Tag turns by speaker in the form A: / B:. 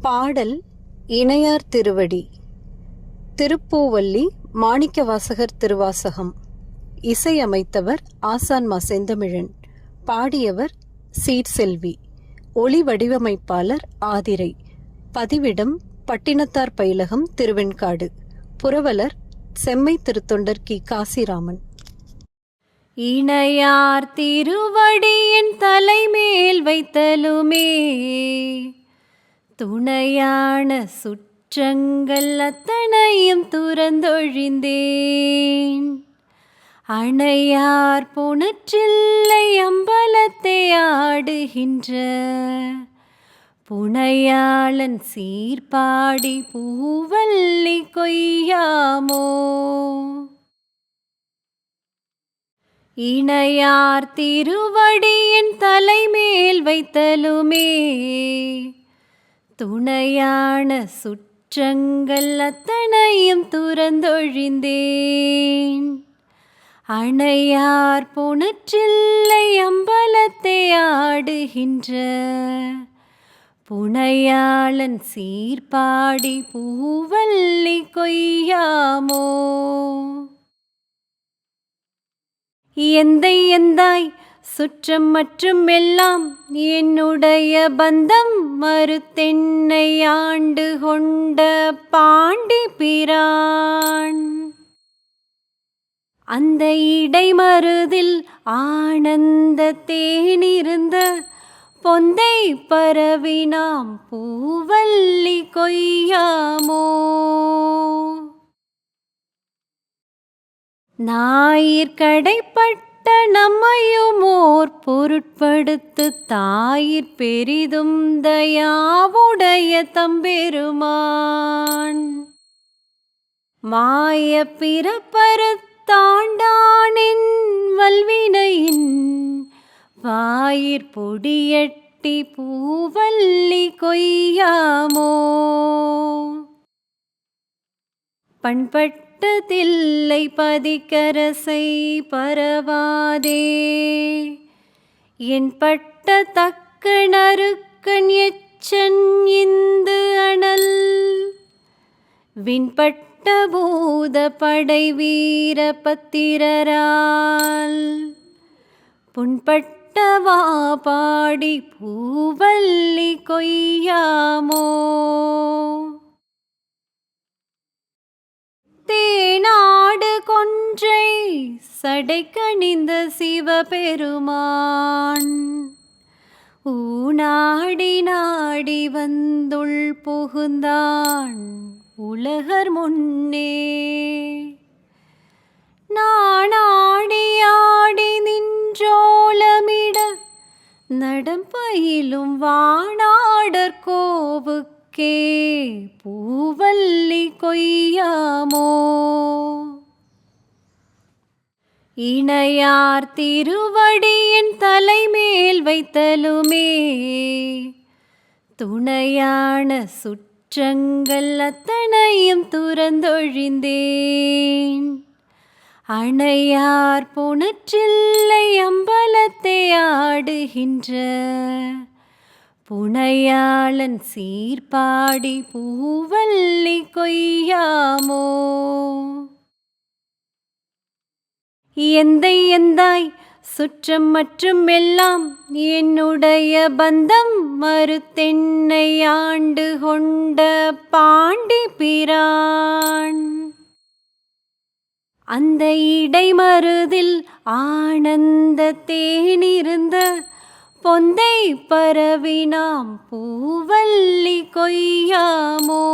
A: பாடல் இணையார் திருவடி. திருப்பூவல்லி மாணிக்கவாசகர் திருவாசகம். இசையமைத்தவர் ஆசான்மா செந்தமிழன் பாடியவர் சீர்செல்வி. ஒளி வடிவமைப்பாளர் ஆதிரை. பதிவிடம் பட்டினத்தார் பயிலகம் திருவெண்காடு. புரவலர் செம்மை திருத்தொண்டர் கி. காசிராமன்.
B: இணையார் திருவடியின் தலைமேல் வைத்தலுமே துணையான சுற்றங்கள் அத்தனையும் துறந்தொழிந்தேன். அணையார் புணற்றில்லை அம்பலத்தை ஆடுகின்ற புனையாளன் சீர்பாடி பூவல்லி கொய்யாமோ? இணையார் திருவடியின் தலைமேல் வைத்தலுமே துணையான சுற்றங்கள் அத்தனையும் துறந்தொழிந்தேன். அணையார் புணற்றில்லை அம்பலத்தை ஆடுகின்ற புனையாளன் சீர்பாடி பூவல்லி கொய்யாமோ? எந்தை எந்தாய் சுற்றம் மற்றும் எல்லாம் என்னுடைய பந்தம் மறுத்தென்னை ஆண்டு கொண்ட பாண்டி பிரான். அந்த இடைமருதில் ஆனந்த தேனிருந்த பொந்தை பரவினாம் பூவல்லி கொய்யாமோ. ஞாயிற்கடைப்பட்ட பட்ட நம்மையும் ஓர் பொருட்படுத்து தாயிற் பெரிதும் தயாவுடைய தம்பெருமான். மாய பிறப்பறுத்தாண்டானின் வல்வினையின் வாயிற் பொடியட்டி பூவல்லி கொய்யாமோ. பண்பட்ட பட்டதில்லை பதிக்கரசை பரவாதே. என் பட்ட தக்கணருக்கண் எச்சன் இந்து அனல். விண்பட்ட பூத படை வீர பத்திரரால். புண்பட்டவா பாடி பூவல்லி கொய்யாமோ. தேனாடு கொன்றை சடைக்கணிந்த சிவபெருமான். ஊனாடி நாடி வந்துள் புகுந்தான் உலகர் முன்னே. நானாடி ஆடி நின்றோலமிட நடம்பயிலும் வானாடற் கோவுக்கே பூவல்லி கொய்யாமோ? இணையார் திருவடியின் தலைமேல் வைத்தலுமே. துணையான சுற்றங்கள் அத்தனையும் துறந்தொழிந்தேன். அணையார் புணற்றில்லை அம்பலத்தை ஆடுகின்ற புனையாளன் சீர்பாடி பூவல்லி கொய்யாமோ? எந்தை எந்தாய் சுற்றம் மற்றும் எல்லாம் என்னுடைய பந்தம் மறுத்தென்னை ஆண்டு கொண்ட பாண்டி பிரான். அந்த இடைமருதில் ஆனந்த தேனிருந்த பொந்தை பரவினாம் பூவல்லி கொய்யாமோ?